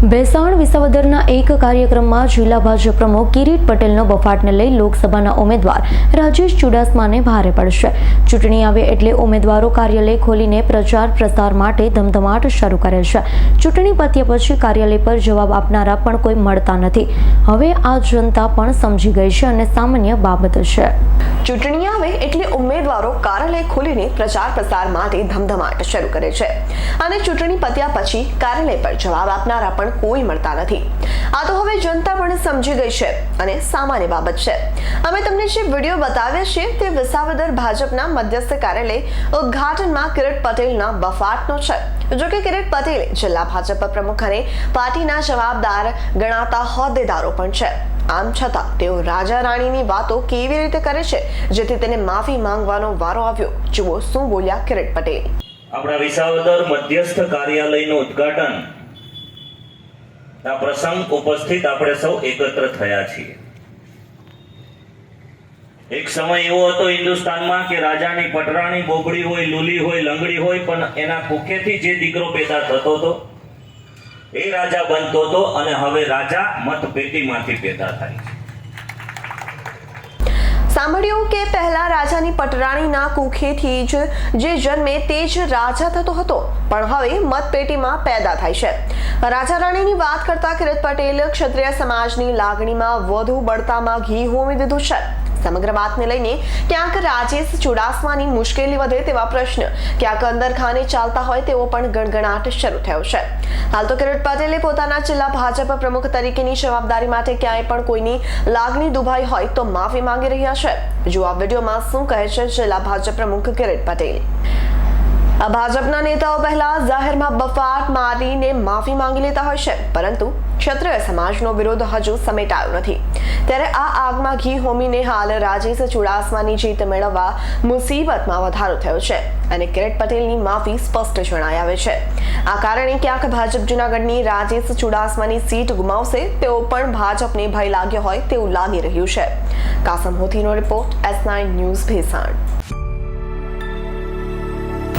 ભેસાણ વિસાવદરના એક કાર્યક્રમમાં જિલ્લા ભાજપ પ્રમુખ કિરીટ પટેલનો બફાટને લઈ લોકસભાના ઉમેદવાર રાજેશ ચુડાસમાને ભારે પડશે. ચૂંટણી આવે એટલે ઉમેદવારો કાર્યાલય ખોલીને પ્રચાર પ્રસાર માટે ધમધમાટ શરૂ કરે છે. ચૂંટણી પત્યા પછી કાર્યાલય પર જવાબ આપનારા પણ કોઈ મળતા નથી. હવે આ જનતા પણ સમજી ગઈ છે અને સામાન્ય બાબત છે. ચૂંટણી આવે એટલે ઉમેદવારો કાર્યાલય ખોલીને પ્રચાર પ્રસાર માટે ધમધમાટ શરૂ કરે છે. અને ચૂંટણી પત્યા પછી કાર્યાલય પર જવાબ આપનારા પણ કોઈ મળતા નથી. આ તો હવે જનતા પણ સમજી ગઈ છે અને સામાન્ય બાબત છે. અમે તમને જે વીડિયો બતાવ્યા છે તે વિસાવદર ભાજપના મધ્યસ્થ કાર્યાલય ઉદ્ઘાટનમાં કિરીટ પટેલના બફાટનો છે. જો કે કિરીટ પટેલ જિલ્લા ભાજપ પ્રમુખ અને પાર્ટીના જવાબદાર ગણાતા હોદ્દેદારો પણ છે. આમ છતાં તેઓ રાજા રાણીની વાતો કેવી રીતે કરે છે, જેથી તેને માફી માંગવાનો વારો આવ્યો? જુઓ શું બોલ્યા કિરીટ પટેલ. આપણા વિસાવદર મધ્યસ્થ કાર્યાલયનું ઉદ્ઘાટન આ પ્રસંગ ઉપસ્થિત આપણે સૌ એકત્ર થયા છીએ. એક સમય એવો હતો હિન્દુસ્તાનમાં કે રાજાની પટરાણી બોબડી હોય, લુલી હોય, લંગડી હોય, પણ એના કુખેથી જે દીકરો પેદા થતો હતો, એ રાજા બનતો હતો અને હવે રાજા મતપેટીમાંથી પેદા થાય છે. સાંભળ્યું કે રાજાની પટરાણીના કુખેથી જ જે જન્મે તે જ રાજા થતો હતો. પણ હવે મતપેટીમાં પેદા થાય છે. રાજા રાણીની વાત કરતા કિરત પટેલ ક્ષત્રિય સમાજની લાગણીમાં વધુ બળતામાં ઘી હોમી દીધું છે. સમગ્ર વાતને લઈને ક્યાંક રાજેશ ચુડાસમાની મુશ્કેલી વધે તેવા પ્રશ્ન, ક્યાંક અંદર ખાને ચાલતા હોય તેવો પણ ગણગણાટ શરૂ થયો છે. હાલ તો કિરીટ પટેલે પોતાના જિલ્લા ભાજપ પ્રમુખ તરીકેની જવાબદારી માટે ક્યાંય પણ કોઈની લાગણી દુભાઈ હોય તો માફી માંગી રહ્યા છે. જો આ વિડીયોમાં શું કહે છે જિલ્લા ભાજપ પ્રમુખ કિરીટ પટેલ? ભાજપના નેતાઓ પહેલા જાહેરમાં બફાટ મારીને માફી માંગી લેતા હોય છે, પરંતુ ક્ષત્રિય સમાજનો વિરોધ હજુ સમેટાયો નથી. ત્યારે આ આગમાં ઘી હોમીને હાલ રાજેશ ચુડાસમાની જીત મેળવવા મુસીબતમાં વધારો થયો છે અને કિરીટ પટેલની માફી સ્પષ્ટ જણાઈ આવે છે. આ કારણે ક્યાંક ભાજપ જુનાગઢની રાજેશ ચુડાસમાની સીટ ગુમાવશે તેઓ પણ ભાજપને ભય લાગ્યો હોય તેવું લાગી રહ્યું છે. Kasam હોથીનો report S nine news Bhesan.